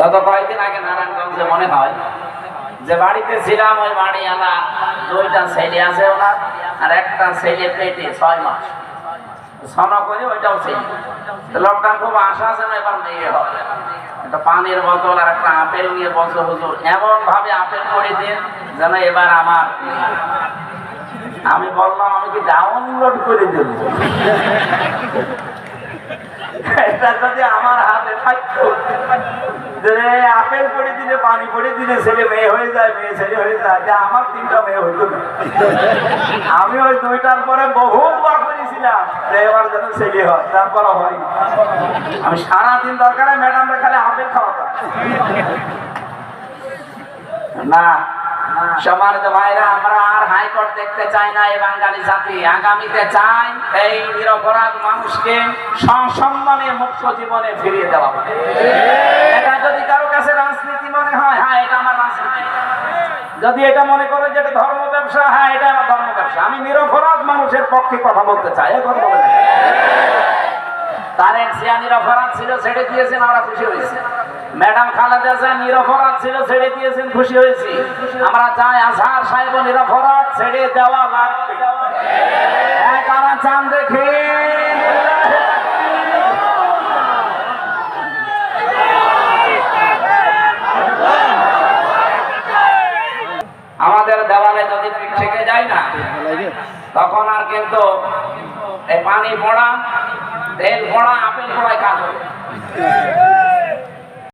গত কয়েকদিন আগে নারায়ণগঞ্জে মনে হয় যে বাড়িতে ছিলাম, ওই বাড়িওয়ালা দুইটা ছেলে আছে ওনার আর একটা ছেলে পেটে ছয় মাস। করে ওইটাও খুব আশা আছে না, এবার মেয়ে বোতল আর একটা আপেল আপেল করে দিন যেন এবার আমার আমি বললাম, আমি কি ডাউনলোড করে দেব? এটা যদি আমার হাতে থাকতো। আপেল পড়ে দিলে পানি পড়ে দিলে ছেলে মেয়ে হয়ে যায়, মেয়ে ছেলে হয়ে যায়। যে আমার তিনটা মেয়ে হইতো আমি ওই দুইটার পরে বহুত বার করেছিলাম এবার যেন ছেলে হয় তারপরে হয় আমি সারাদিন দরকারে ম্যাডামরা খালি আপেল খাওয়াতাম। না ভাইরা, আমরা আর হাইকোর্ট দেখতে চাই না বাঙালি জাতি। আগামীতে চাই এই নিরপরাধ মানুষকে সসম্মানে মুক্ত জীবনে ফিরিয়ে দেওয়া এটা যদি কারও কাছে রাজনীতি মনে হয় হ্যাঁ এটা আমার রাজনীতি। যদি এটা মনে করে যে এটা ধর্ম ব্যবসা হ্যাঁ এটা আমার ধর্ম ব্যবসা। আমি নিরপরাধ মানুষের পক্ষে কথা বলতে চাই তার এক জিয়া নিরপরাধ ছিল ছেড়ে দিয়েছেন, আমরা খুশি হয়েছি। ম্যাডাম খালেদা জিয়া নিরপরাধ ছিল, ছেড়ে দিয়েছেন, খুশি হয়েছি। আমরা চাই আজহার সাহেব নিরপরাধ, ছেড়ে দেওয়া লাগবে। চান আমাদের দেওয়ালে যদি পিঠ থেকে যায় না, তখন আর কিন্তু এই পানি পড়া, তেল পড়া, আপেল পড়ায় কাজ হবে।